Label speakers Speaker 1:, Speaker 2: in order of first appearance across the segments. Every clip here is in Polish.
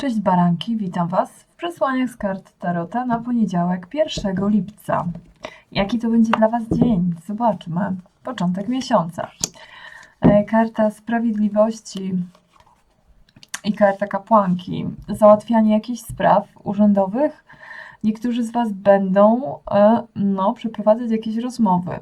Speaker 1: Cześć baranki, witam Was w przesłaniach z kart Tarota na poniedziałek 1 lipca. Jaki to będzie dla Was dzień? Zobaczmy. Początek miesiąca. E, Karta Sprawiedliwości i karta Kapłanki. Załatwianie jakichś spraw urzędowych. Niektórzy z Was będą e, no, przeprowadzać jakieś rozmowy.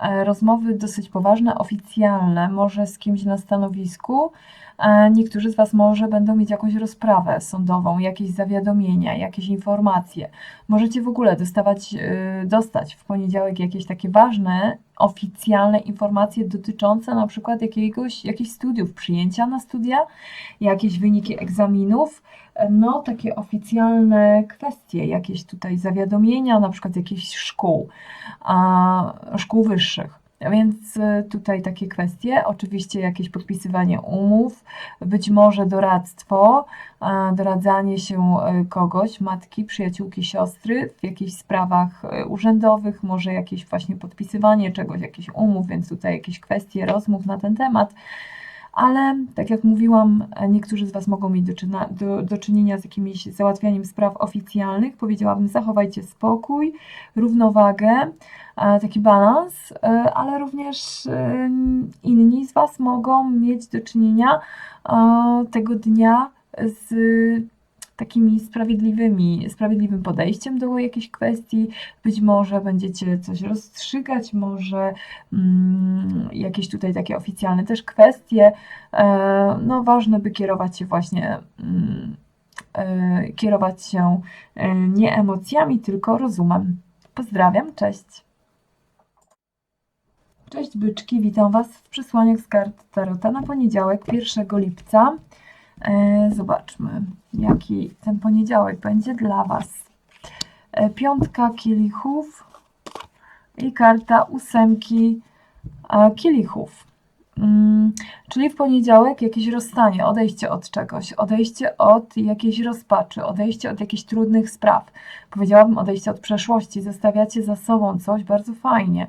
Speaker 1: E, Rozmowy dosyć poważne, oficjalne, może z kimś na stanowisku. E, Niektórzy z Was może będą mieć jakąś rozprawę sądową, jakieś zawiadomienia, jakieś informacje. Możecie w ogóle dostawać, e, dostać w poniedziałek jakieś takie ważne, oficjalne informacje dotyczące na przykład jakiegoś, jakichś studiów, przyjęcia na studia, jakieś wyniki egzaminów, no takie oficjalne kwestie, jakieś tutaj zawiadomienia, na przykład jakichś szkół, szkół wyższych. Więc y, tutaj takie kwestie, oczywiście jakieś podpisywanie umów, być może doradztwo, doradzanie się y, kogoś, matki, przyjaciółki, siostry w jakichś sprawach y, urzędowych, może jakieś właśnie podpisywanie czegoś, jakichś umów, więc tutaj jakieś kwestie rozmów na ten temat. Ale tak jak mówiłam, niektórzy z Was mogą mieć do, czyna, do, do czynienia z jakimś załatwianiem spraw oficjalnych. Powiedziałabym, zachowajcie spokój, równowagę, e, taki balans, e, ale również e, inni z Was mogą mieć do czynienia tego dnia z takimi sprawiedliwymi, sprawiedliwym podejściem do jakiejś kwestii. Być może będziecie coś rozstrzygać, może mm, jakieś tutaj takie oficjalne też kwestie. E, no ważne, by kierować się właśnie mm, e, kierować się e, nie emocjami, tylko rozumem. Pozdrawiam, cześć. Cześć byczki, witam Was w przesłaniach z kart Tarota na poniedziałek 1 lipca. E, Zobaczmy, jaki ten poniedziałek będzie dla Was. E, Piątka kielichów i karta ósemki kielichów. Mm, Czyli w poniedziałek jakieś rozstanie, odejście od czegoś, odejście od jakiejś rozpaczy, odejście od jakichś trudnych spraw. Powiedziałabym odejście od przeszłości, zostawiacie za sobą coś bardzo fajnie.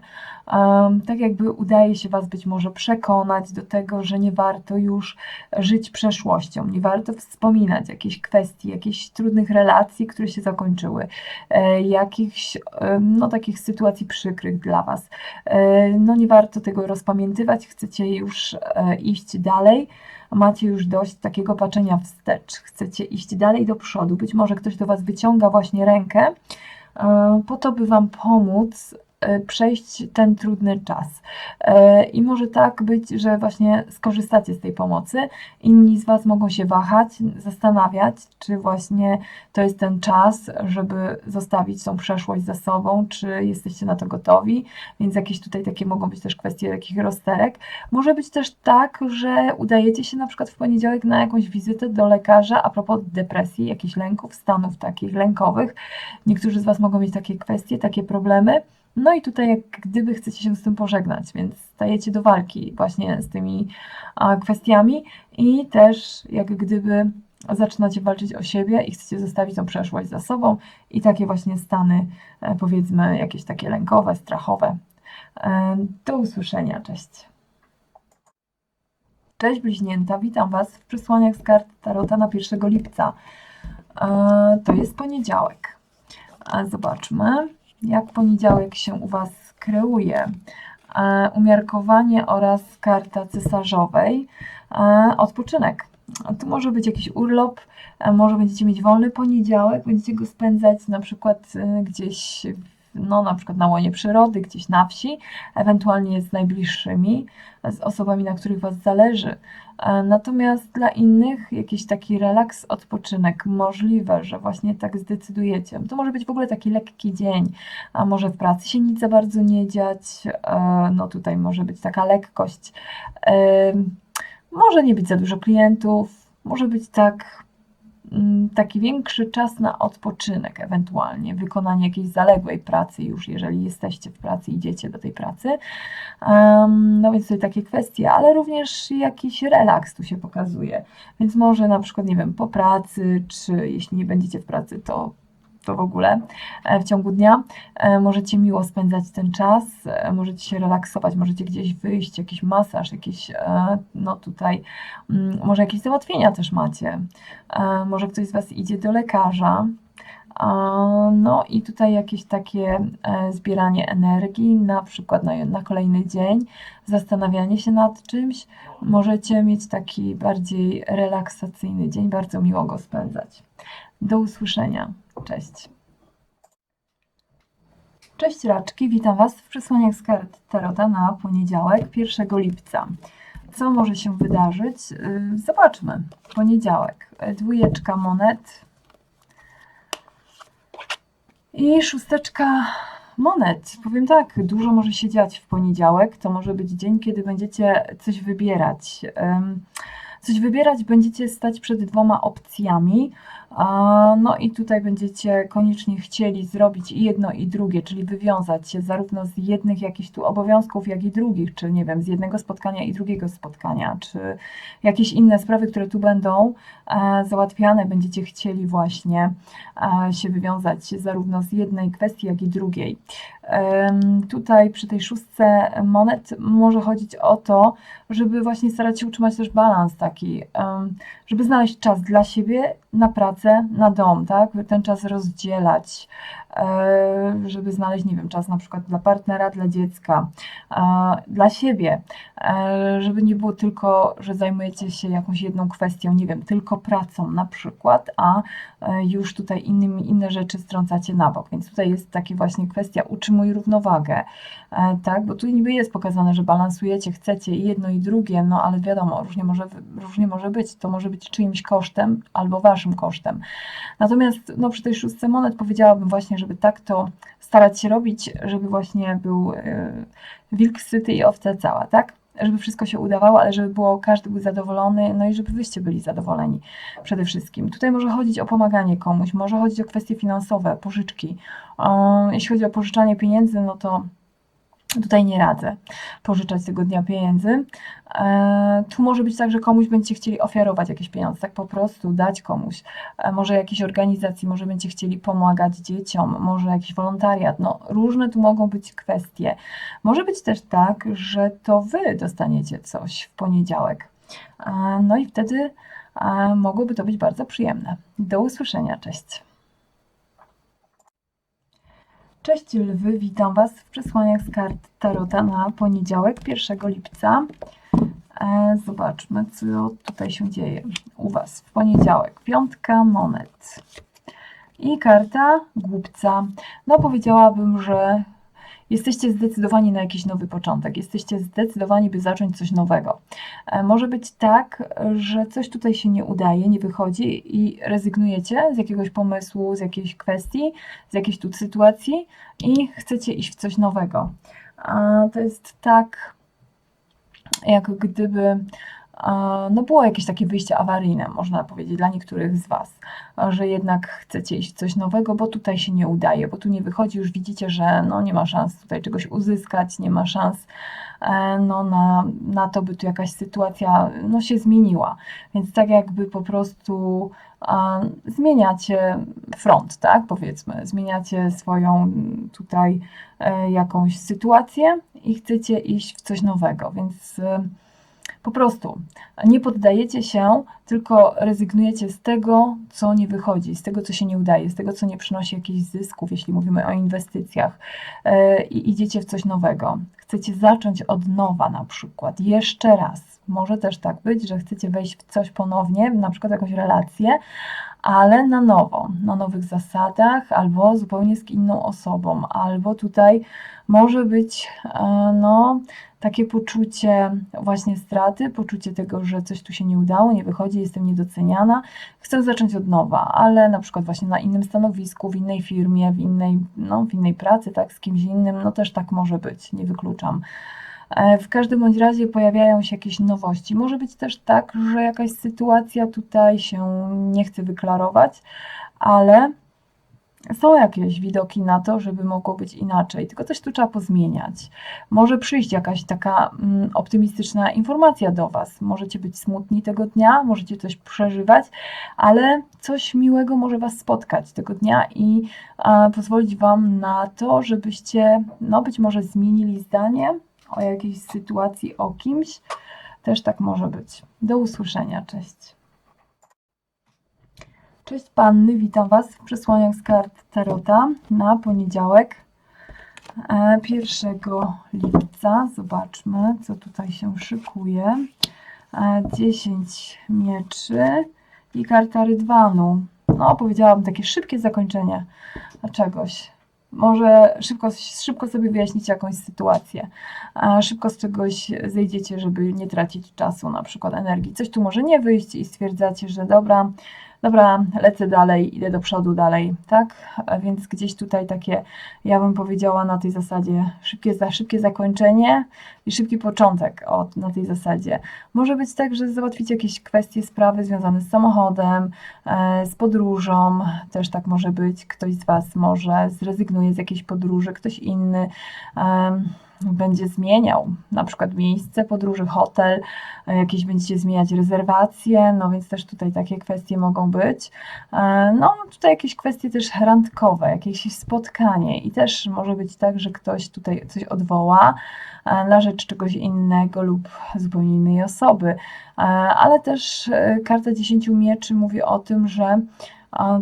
Speaker 1: Um, tak jakby udaje się Was być może przekonać do tego, że nie warto już żyć przeszłością, nie warto wspominać jakichś kwestii, jakichś trudnych relacji, które się zakończyły, e, jakichś e, no, takich sytuacji przykrych dla Was. E, no nie warto tego rozpamiętywać, chcecie już e, iść dalej, macie już dość takiego patrzenia wstecz, chcecie iść dalej do przodu. Być może ktoś do Was wyciąga właśnie rękę, e, po to, by Wam pomóc przejść ten trudny czas. E, I może tak być, że właśnie skorzystacie z tej pomocy. Inni z Was mogą się wahać, zastanawiać, czy właśnie to jest ten czas, żeby zostawić tą przeszłość za sobą, czy jesteście na to gotowi. Więc jakieś tutaj takie mogą być też kwestie takich rozterek. Może być też tak, że udajecie się na przykład w poniedziałek na jakąś wizytę do lekarza a propos depresji, jakichś lęków, stanów takich lękowych. Niektórzy z Was mogą mieć takie kwestie, takie problemy. No i tutaj jak gdyby chcecie się z tym pożegnać, więc stajecie do walki właśnie z tymi kwestiami i też jak gdyby zaczynacie walczyć o siebie i chcecie zostawić tą przeszłość za sobą i takie właśnie stany, e, powiedzmy, jakieś takie lękowe, strachowe. E, Do usłyszenia, cześć. Cześć bliźnięta, witam Was w przesłaniach z kart Tarota na 1 lipca. E, To jest poniedziałek. Zobaczmy, jak poniedziałek się u Was kreuje. E, Umiarkowanie oraz karta cesarzowej. E, Odpoczynek. Tu może być jakiś urlop, e, może będziecie mieć wolny poniedziałek, będziecie go spędzać na przykład gdzieś, no na przykład na łonie przyrody, gdzieś na wsi, ewentualnie z najbliższymi, z osobami, na których Was zależy. E, Natomiast dla innych jakiś taki relaks, odpoczynek, możliwe, że właśnie tak zdecydujecie. To może być w ogóle taki lekki dzień, a może w pracy się nic za bardzo nie dziać, e, no tutaj może być taka lekkość. E, Może nie być za dużo klientów, może być tak, taki większy czas na odpoczynek, ewentualnie wykonanie jakiejś zaległej pracy już, jeżeli jesteście w pracy, idziecie do tej pracy. No więc tutaj takie kwestie, ale również jakiś relaks tu się pokazuje. Więc może na przykład, nie wiem, po pracy, czy jeśli nie będziecie w pracy, to w ogóle e, w ciągu dnia. E, Możecie miło spędzać ten czas, e, możecie się relaksować, możecie gdzieś wyjść, jakiś masaż, jakieś, no tutaj, mm, może jakieś załatwienia też macie. Może ktoś z Was idzie do lekarza. No i tutaj jakieś takie zbieranie energii, na przykład na, na kolejny dzień, zastanawianie się nad czymś. Możecie mieć taki bardziej relaksacyjny dzień, bardzo miło go spędzać. Do usłyszenia. Cześć. Cześć raczki, witam Was w przesłaniach z kart Tarota na poniedziałek, 1 lipca. Co może się wydarzyć? Yy, Zobaczmy. Poniedziałek. Dwójeczka monet, i szósteczka monet. Powiem tak, dużo może się dziać w poniedziałek. To może być dzień, kiedy będziecie coś wybierać. Coś wybierać będziecie stać przed dwoma opcjami. No i tutaj będziecie koniecznie chcieli zrobić jedno i drugie, czyli wywiązać się zarówno z jednych jakichś tu obowiązków, jak i drugich, czy nie wiem, z jednego spotkania i drugiego spotkania, czy jakieś inne sprawy, które tu będą e, załatwiane, będziecie chcieli właśnie e, się wywiązać zarówno z jednej kwestii, jak i drugiej. Tutaj przy tej szóstce monet może chodzić o to, żeby właśnie starać się utrzymać też balans taki, żeby znaleźć czas dla siebie, na pracę, na dom, tak? Ten czas rozdzielać, żeby znaleźć, nie wiem, czas na przykład dla partnera, dla dziecka, e, dla siebie, e, żeby nie było tylko, że zajmujecie się jakąś jedną kwestią, nie wiem, tylko pracą na przykład, a e, już tutaj innymi, inne rzeczy strącacie na bok. Więc tutaj jest taka właśnie kwestia utrzymuj równowagę, e, tak? Bo tu niby jest pokazane, że balansujecie, chcecie i jedno i drugie, no ale wiadomo, różnie może, różnie może być. To może być czyimś kosztem albo waszym kosztem. Natomiast no, przy tej szóstce monet powiedziałabym właśnie, żeby tak to starać się robić, żeby właśnie był e, wilk syty i owca cała, tak? Żeby wszystko się udawało, ale żeby było, każdy był zadowolony, no i żeby wyście byli zadowoleni przede wszystkim. Tutaj może chodzić o pomaganie komuś, może chodzić o kwestie finansowe, pożyczki. Jeśli chodzi o pożyczanie pieniędzy, no to tutaj nie radzę pożyczać tego dnia pieniędzy. E, tu może być tak, że komuś będziecie chcieli ofiarować jakieś pieniądze, tak po prostu dać komuś. E, może jakiejś organizacji, może będziecie chcieli pomagać dzieciom, może jakiś wolontariat. No, różne tu mogą być kwestie. Może być też tak, że to wy dostaniecie coś w poniedziałek. E, no i wtedy mogłoby to być bardzo przyjemne. Do usłyszenia, cześć. Cześć lwy, witam Was w przesłaniach z kart Tarota na poniedziałek, 1 lipca. E, Zobaczmy, co tutaj się dzieje u Was w poniedziałek. Piątka monet i karta głupca. No powiedziałabym, że jesteście zdecydowani na jakiś nowy początek. Jesteście zdecydowani, by zacząć coś nowego. E, Może być tak, że coś tutaj się nie udaje, nie wychodzi i rezygnujecie z jakiegoś pomysłu, z jakiejś kwestii, z jakiejś tu sytuacji i chcecie iść w coś nowego. A To jest tak, jak gdyby no było jakieś takie wyjście awaryjne, można powiedzieć, dla niektórych z Was, że jednak chcecie iść w coś nowego, bo tutaj się nie udaje, bo tu nie wychodzi, już widzicie, że no nie ma szans tutaj czegoś uzyskać, nie ma szans e, no, na, na to, by tu jakaś sytuacja no, się zmieniła. Więc tak jakby po prostu a, zmieniacie front, tak? Powiedzmy, zmieniacie swoją tutaj e, jakąś sytuację i chcecie iść w coś nowego, więc e, po prostu nie poddajecie się, tylko rezygnujecie z tego, co nie wychodzi, z tego, co się nie udaje, z tego, co nie przynosi jakichś zysków, jeśli mówimy o inwestycjach, e, i idziecie w coś nowego. Chcecie zacząć od nowa, na przykład, jeszcze raz. Może też tak być, że chcecie wejść w coś ponownie, na przykład jakąś relację, ale na nowo, na nowych zasadach, albo zupełnie z inną osobą, albo tutaj może być e, no, takie poczucie właśnie straty, poczucie tego, że coś tu się nie udało, nie wychodzi, jestem niedoceniana, chcę zacząć od nowa, ale na przykład właśnie na innym stanowisku, w innej firmie, w innej, no, w innej pracy, tak, z kimś innym, no też tak może być, nie wykluczam. E, W każdym bądź razie pojawiają się jakieś nowości. Może być też tak, że jakaś sytuacja tutaj się nie chce wyklarować, ale są jakieś widoki na to, żeby mogło być inaczej, tylko coś tu trzeba pozmieniać. Może przyjść jakaś taka mm, optymistyczna informacja do Was. Możecie być smutni tego dnia, możecie coś przeżywać, ale coś miłego może Was spotkać tego dnia i pozwolić Wam na to, żebyście, no być może zmienili zdanie o jakiejś sytuacji, o kimś. Też tak może być. Do usłyszenia. Cześć. Cześć Panny, witam Was w przesłaniach z kart Tarota na poniedziałek e, 1 lipca. Zobaczmy, co tutaj się szykuje. E, 10 mieczy i karta Rydwanu. No, powiedziałam takie szybkie zakończenie czegoś. Może szybko, szybko sobie wyjaśnicie jakąś sytuację, szybko z czegoś zejdziecie, żeby nie tracić czasu, na przykład energii. Coś tu może nie wyjść i stwierdzacie, że dobra, dobra, lecę dalej, idę do przodu dalej, tak? Więc gdzieś tutaj takie, ja bym powiedziała na tej zasadzie, szybkie, za, szybkie zakończenie i szybki początek o, na tej zasadzie. Może być tak, że załatwicie jakieś kwestie, sprawy związane z samochodem, e, z podróżą, też tak może być. Ktoś z Was może zrezygnuje z jakiejś podróży, ktoś inny będzie zmieniał na przykład miejsce podróży, hotel, jakieś będziecie zmieniać rezerwacje, no więc też tutaj takie kwestie mogą być. E, No tutaj jakieś kwestie też randkowe, jakieś spotkanie i też może być tak, że ktoś tutaj coś odwoła e, na rzecz czegoś innego lub zupełnie innej osoby. E, Ale też karta 10 mieczy mówi o tym, że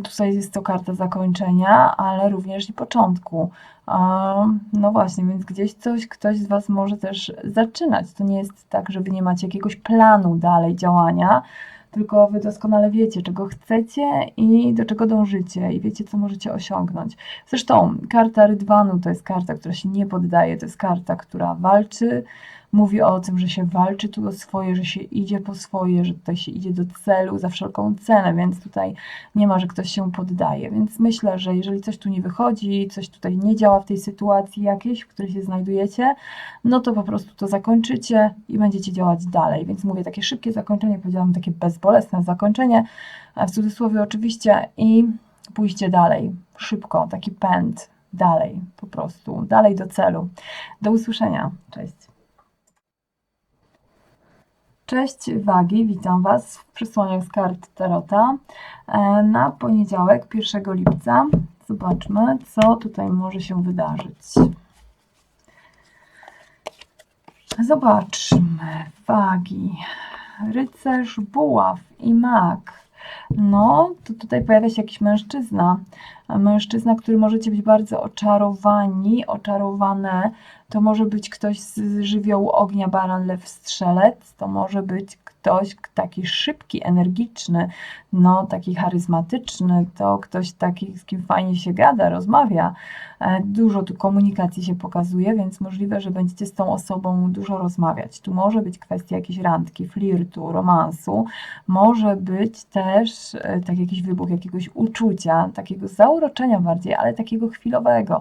Speaker 1: tutaj jest to karta zakończenia, ale również i początku. No właśnie, więc gdzieś coś, ktoś z Was może też zaczynać. To nie jest tak, że Wy nie macie jakiegoś planu dalej działania, tylko Wy doskonale wiecie, czego chcecie i do czego dążycie i wiecie, co możecie osiągnąć. Zresztą karta Rydwanu to jest karta, która się nie poddaje, to jest karta, która walczy, mówi o tym, że się walczy tu o swoje, że się idzie po swoje, że tutaj się idzie do celu za wszelką cenę, więc tutaj nie ma, że ktoś się poddaje. Więc myślę, że jeżeli coś tu nie wychodzi, coś tutaj nie działa w tej sytuacji jakiejś, w której się znajdujecie, no to po prostu to zakończycie i będziecie działać dalej. Więc mówię takie szybkie zakończenie, powiedziałam takie bezbolesne zakończenie, w cudzysłowie oczywiście, i pójście dalej, szybko, taki pęd dalej, po prostu, dalej do celu. Do usłyszenia. Cześć. Cześć Wagi, witam Was w przesłaniach z kart Tarota e, na poniedziałek 1 lipca. Zobaczmy, co tutaj może się wydarzyć. Zobaczmy, Wagi, rycerz, buław i mak. No, to tutaj pojawia się jakiś mężczyzna. Mężczyzna, który możecie być bardzo oczarowani, oczarowane. To może być ktoś z żywiołu ognia, baran, lew, strzelec. To może być ktoś taki szybki, energiczny, no taki charyzmatyczny. To ktoś taki, z kim fajnie się gada, rozmawia. E, Dużo tu komunikacji się pokazuje, więc możliwe, że będziecie z tą osobą dużo rozmawiać. Tu może być kwestia jakiejś randki, flirtu, romansu. Może być też e, tak jakiś wybuch jakiegoś uczucia, takiego zauroczenia bardziej, ale takiego chwilowego.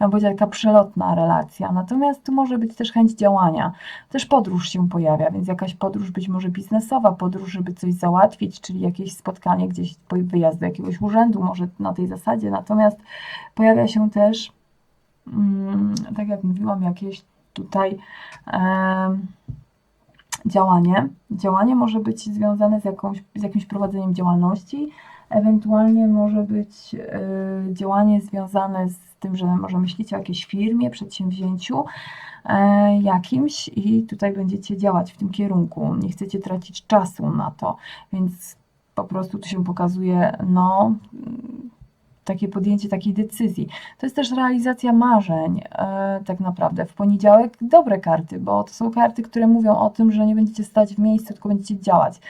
Speaker 1: Ja bym powiedziała, taka przelotna relacja. Natomiast tu może być też chęć działania. Też podróż się pojawia, więc jakaś podróż być może biznesowa, podróż, żeby coś załatwić, czyli jakieś spotkanie gdzieś, wyjazd do jakiegoś urzędu, może na tej zasadzie. Natomiast pojawia się też, tak jak mówiłam, jakieś tutaj działanie. Działanie może być związane z, jakąś, z jakimś prowadzeniem działalności, ewentualnie może być y, działanie związane z tym, że może myślicie o jakiejś firmie, przedsięwzięciu e, jakimś i tutaj będziecie działać w tym kierunku. Nie chcecie tracić czasu na to, więc po prostu tu się pokazuje, no, takie podjęcie takiej decyzji. To jest też realizacja marzeń, e, tak naprawdę. W poniedziałek dobre karty, bo to są karty, które mówią o tym, że nie będziecie stać w miejscu, tylko będziecie działać.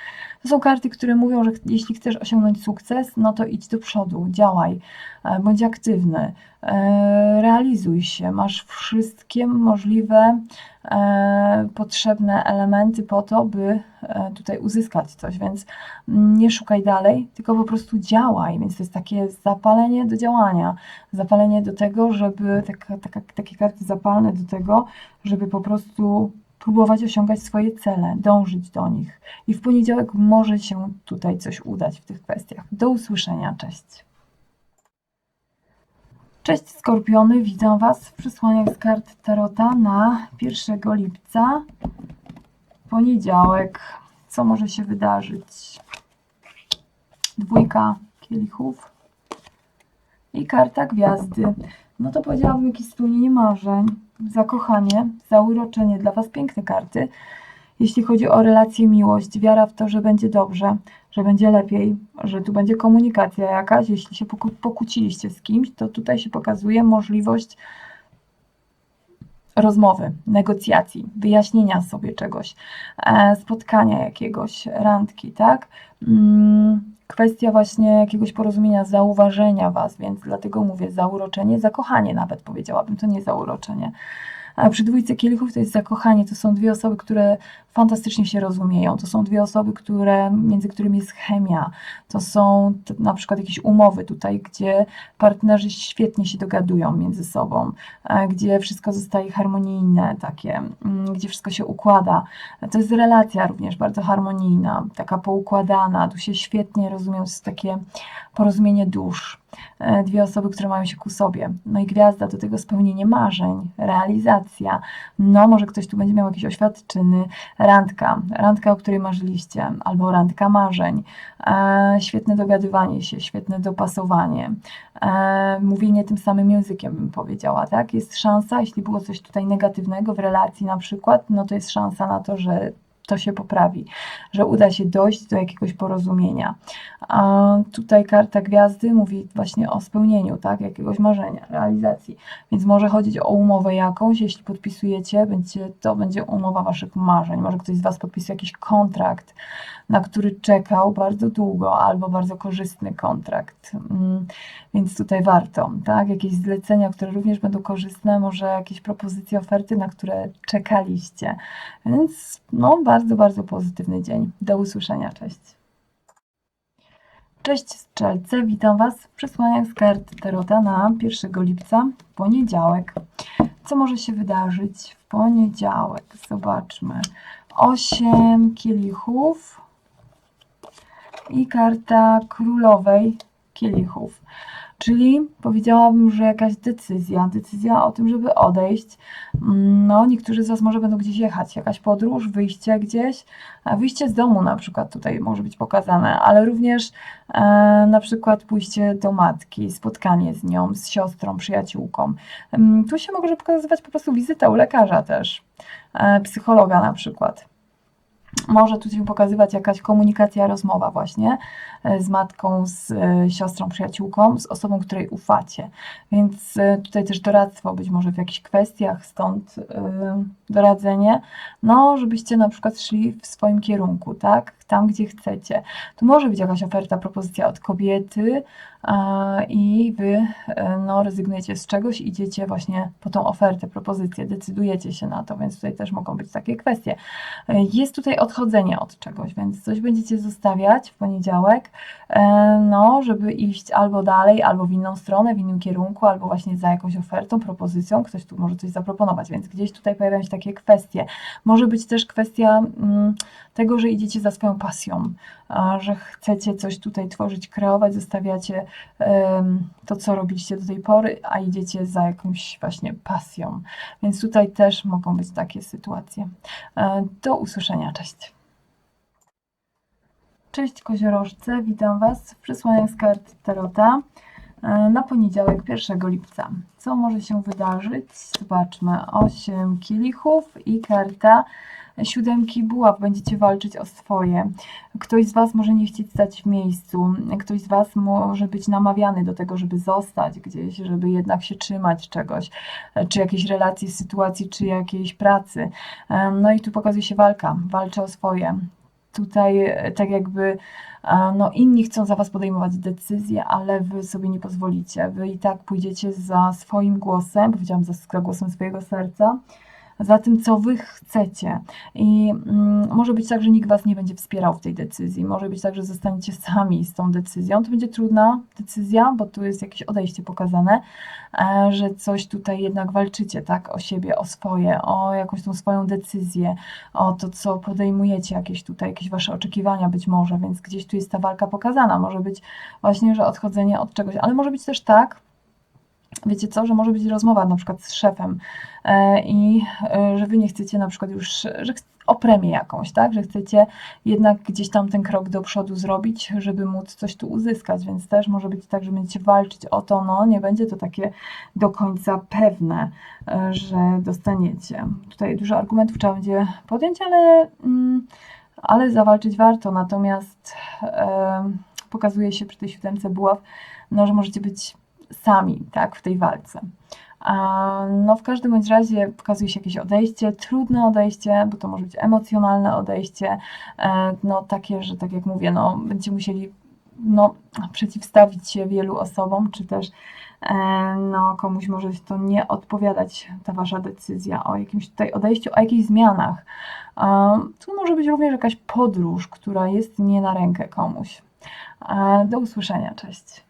Speaker 1: To są karty, które mówią, że jeśli chcesz osiągnąć sukces, no to idź do przodu, działaj, e, bądź aktywny, e, realizuj się, masz wszystkie możliwe potrzebne elementy po to, by e, tutaj uzyskać coś, więc nie szukaj dalej, tylko po prostu działaj. Więc to jest takie zapalenie do działania, zapalenie do tego, żeby taka, taka, takie karty zapalne do tego, żeby po prostu próbować osiągać swoje cele, dążyć do nich. I w poniedziałek może się tutaj coś udać w tych kwestiach. Do usłyszenia, cześć. Cześć Skorpiony, witam Was w przesłaniach z kart Tarota na 1 lipca, poniedziałek. Co może się wydarzyć? Dwójka kielichów i karta gwiazdy. No to powiedziałabym jakieś spełnienie marzeń, zakochanie, zauroczenie dla Was piękne karty. Jeśli chodzi o relacje, miłość, wiara w to, że będzie dobrze, że będzie lepiej, że tu będzie komunikacja jakaś. Jeśli się pokłóciliście z kimś, to tutaj się pokazuje możliwość rozmowy, negocjacji, wyjaśnienia sobie czegoś, e, spotkania jakiegoś, randki, tak? Mm, Kwestia właśnie jakiegoś porozumienia, zauważenia Was, więc dlatego mówię zauroczenie, zakochanie nawet powiedziałabym, to nie zauroczenie. A przy dwójce kielichów to jest zakochanie, to są dwie osoby, które fantastycznie się rozumieją, to są dwie osoby, które, między którymi jest chemia, to są na przykład jakieś umowy tutaj, gdzie partnerzy świetnie się dogadują między sobą, e, gdzie wszystko zostaje harmonijne, takie, mm, gdzie wszystko się układa. To jest relacja również bardzo harmonijna, taka poukładana, tu się świetnie rozumią, to jest takie porozumienie dusz. E, Dwie osoby, które mają się ku sobie. No i gwiazda do tego spełnienie marzeń, realizacja. No, może ktoś tu będzie miał jakieś oświadczyny, randka, randka, o której marzyliście, albo randka marzeń. E, świetne dogadywanie się, świetne dopasowanie. E, mówienie tym samym językiem, bym powiedziała, tak? Jest szansa, jeśli było coś tutaj negatywnego w relacji na przykład, no to jest szansa na to, że to się poprawi, że uda się dojść do jakiegoś porozumienia. A tutaj karta gwiazdy mówi właśnie o spełnieniu, tak, jakiegoś marzenia, realizacji. Więc może chodzić o umowę jakąś, jeśli podpisujecie, będzie, to będzie umowa waszych marzeń. Może ktoś z was podpisuje jakiś kontrakt, na który czekał bardzo długo, albo bardzo korzystny kontrakt. Mm, Więc tutaj warto, tak, jakieś zlecenia, które również będą korzystne, może jakieś propozycje, oferty, na które czekaliście. Więc no, bardzo, bardzo pozytywny dzień. Do usłyszenia, cześć. Cześć strzelce, witam Was w przesłaniach z kart Tarota na 1 lipca, poniedziałek. Co może się wydarzyć w poniedziałek? Zobaczmy. 8 kielichów i karta królowej kielichów. Czyli powiedziałabym, że jakaś decyzja, decyzja o tym, żeby odejść. Mm, No, niektórzy z Was może będą gdzieś jechać, jakaś podróż, wyjście gdzieś, wyjście z domu na przykład tutaj może być pokazane, ale również e, na przykład pójście do matki, spotkanie z nią, z siostrą, przyjaciółką. Ym, Tu się może pokazywać po prostu wizyta u lekarza też, e, psychologa na przykład. Może tu się pokazywać jakaś komunikacja, rozmowa właśnie e, z matką, z e, siostrą, przyjaciółką, z osobą, której ufacie. Więc e, tutaj też doradztwo być może w jakichś kwestiach, stąd doradzenie, no żebyście na przykład szli w swoim kierunku, tak? Tam, gdzie chcecie. Tu może być jakaś oferta, propozycja od kobiety i wy e, no, rezygnujecie z czegoś, idziecie właśnie po tą ofertę, propozycję, decydujecie się na to, więc tutaj też mogą być takie kwestie. E, Jest tutaj odchodzenie od czegoś, więc coś będziecie zostawiać w poniedziałek, e, no, żeby iść albo dalej, albo w inną stronę, w innym kierunku, albo właśnie za jakąś ofertą, propozycją, ktoś tu może coś zaproponować, więc gdzieś tutaj pojawiają się takie kwestie. Może być też kwestia mm, tego, że idziecie za swoją pasją, że chcecie coś tutaj tworzyć, kreować, zostawiacie to, co robiliście do tej pory, a idziecie za jakąś właśnie pasją. Więc tutaj też mogą być takie sytuacje. E, Do usłyszenia, cześć. Cześć koziorożce, witam Was w przesłaniach z kart Tarota e, na poniedziałek 1 lipca. Co może się wydarzyć? Zobaczmy. 8 kielichów i karta siódemki buław. Będziecie walczyć o swoje. Ktoś z Was może nie chcieć stać w miejscu. Ktoś z Was może być namawiany do tego, żeby zostać gdzieś, żeby jednak się trzymać czegoś, czy jakiejś relacji, sytuacji, czy jakiejś pracy. No i tu pokazuje się walka. Walczę o swoje. Tutaj e, tak jakby no, inni chcą za Was podejmować decyzje, ale Wy sobie nie pozwolicie. Wy i tak pójdziecie za swoim głosem, powiedziałam za, za głosem swojego serca, za tym, co Wy chcecie. I mm, może być tak, że nikt Was nie będzie wspierał w tej decyzji. Może być tak, że zostaniecie sami z tą decyzją. To będzie trudna decyzja, bo tu jest jakieś odejście pokazane, e, że coś tutaj jednak walczycie, tak, o siebie, o swoje, o jakąś tą swoją decyzję, o to, co podejmujecie, jakieś tutaj, jakieś Wasze oczekiwania być może, więc gdzieś tu jest ta walka pokazana. Może być właśnie, że odchodzenie od czegoś, ale może być też tak, wiecie co, że może być rozmowa na przykład z szefem e, i e, że wy nie chcecie na przykład już, że o premię jakąś, tak, że chcecie jednak gdzieś tam ten krok do przodu zrobić, żeby móc coś tu uzyskać, więc też może być tak, że będziecie walczyć o to, no nie będzie to takie do końca pewne, e, że dostaniecie. Tutaj dużo argumentów trzeba będzie podjąć, ale, mm, ale zawalczyć warto, natomiast pokazuje się przy tej siódemce buław, no, że możecie być sami, tak, w tej walce. No, w każdym bądź razie pokazuje się jakieś odejście, trudne odejście, bo to może być emocjonalne odejście, e, no takie, że tak jak mówię, no będziecie musieli no, przeciwstawić się wielu osobom, czy też e, no, komuś może to nie odpowiadać, ta wasza decyzja o jakimś tutaj odejściu, o jakichś zmianach. Tu może być również jakaś podróż, która jest nie na rękę komuś. Do usłyszenia, cześć.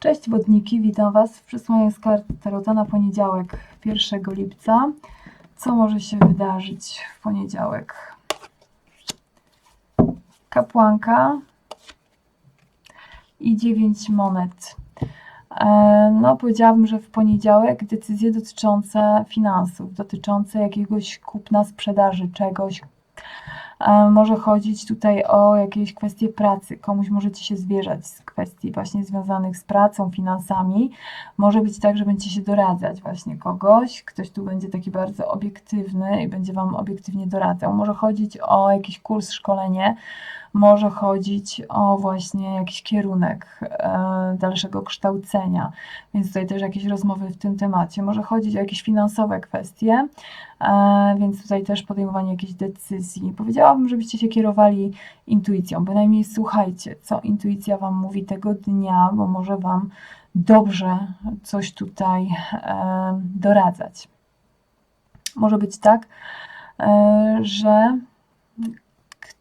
Speaker 1: Cześć wodniki, witam Was w przesłaniu z kart Tarota na poniedziałek 1 lipca. Co może się wydarzyć w poniedziałek? Kapłanka i 9 monet. E, No, powiedziałabym, że w poniedziałek decyzje dotyczące finansów, dotyczące jakiegoś kupna, sprzedaży czegoś, Może chodzić tutaj o jakieś kwestie pracy. Komuś możecie się zwierzać z kwestii właśnie związanych z pracą, finansami. Może być tak, że będziecie się doradzać właśnie kogoś. Ktoś tu będzie taki bardzo obiektywny i będzie Wam obiektywnie doradzał. Może chodzić o jakiś kurs, szkolenie. Może chodzić o właśnie jakiś kierunek e, dalszego kształcenia, więc tutaj też jakieś rozmowy w tym temacie. Może chodzić o jakieś finansowe kwestie, E, więc tutaj też podejmowanie jakichś decyzji. Powiedziałabym, żebyście się kierowali intuicją, bynajmniej słuchajcie, co intuicja Wam mówi tego dnia, bo może Wam dobrze coś tutaj e, doradzać. Może być tak, że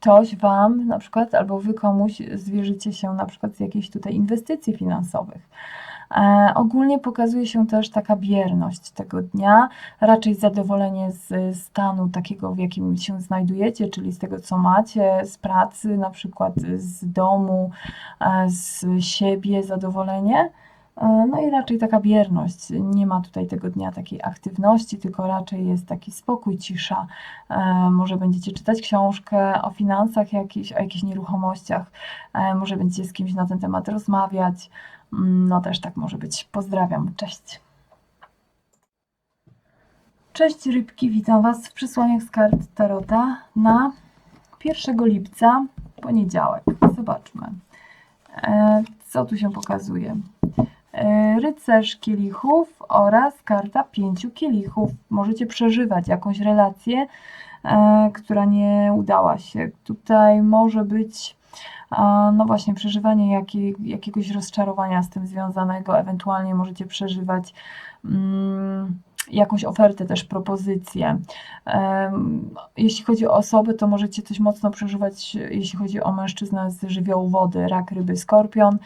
Speaker 1: ktoś Wam na przykład, albo Wy komuś zwierzycie się na przykład z jakichś tutaj inwestycji finansowych. E, ogólnie pokazuje się też taka bierność tego dnia, raczej zadowolenie z stanu takiego, w jakim się znajdujecie, czyli z tego, co macie, z pracy, na przykład z domu, e, z siebie zadowolenie. E, No i raczej taka bierność. Nie ma tutaj tego dnia takiej aktywności, tylko raczej jest taki spokój, cisza. E, Może będziecie czytać książkę o finansach jakichś, o jakichś nieruchomościach. E, Może będziecie z kimś na ten temat rozmawiać. Mm, No też tak może być. Pozdrawiam, cześć. Cześć rybki, witam Was w przysłaniach z kart Tarota na 1 lipca, poniedziałek. Zobaczmy, co tu się pokazuje. E, Rycerz kielichów oraz karta pięciu kielichów. Możecie przeżywać jakąś relację, e, która nie udała się. Tutaj może być no właśnie przeżywanie jakiej, jakiegoś rozczarowania z tym związanego, ewentualnie możecie przeżywać mm, jakąś ofertę, też propozycję. Jeśli chodzi o osoby, to możecie coś mocno przeżywać, jeśli chodzi o mężczyznę z żywiołu wody, rak, ryby, skorpion.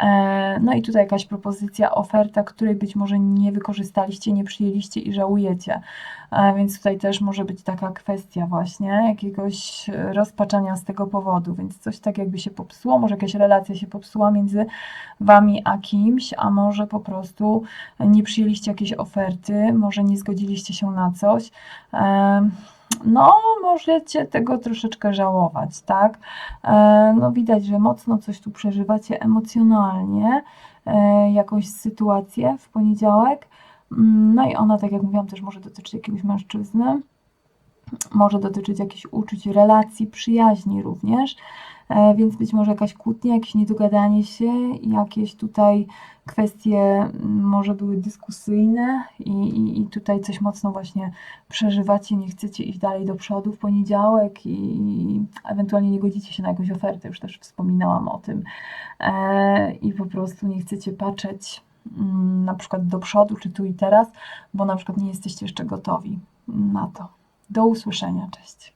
Speaker 1: E, No i tutaj jakaś propozycja, oferta, której być może nie wykorzystaliście, nie przyjęliście i żałujecie. E, Więc tutaj też może być taka kwestia właśnie jakiegoś rozpaczania z tego powodu, więc coś tak jakby się popsuło, może jakaś relacja się popsuła między wami a kimś, a może po prostu nie przyjęliście jakiejś oferty, może nie zgodziliście się na coś. No, możecie tego troszeczkę żałować, tak? No, widać, że mocno coś tu przeżywacie emocjonalnie, e, jakąś sytuację w poniedziałek. Mm, No i ona, tak jak mówiłam, też może dotyczyć jakiegoś mężczyzny, może dotyczyć jakichś uczuć, relacji, przyjaźni również, więc być może jakaś kłótnia, jakieś niedogadanie się, jakieś tutaj kwestie mm, może były dyskusyjne i, i, i tutaj coś mocno właśnie przeżywacie, nie chcecie iść dalej do przodu w poniedziałek i, i ewentualnie nie godzicie się na jakąś ofertę, już też wspominałam o tym e, i po prostu nie chcecie patrzeć mm, na przykład do przodu, czy tu i teraz, bo na przykład nie jesteście jeszcze gotowi na to. Do usłyszenia, cześć.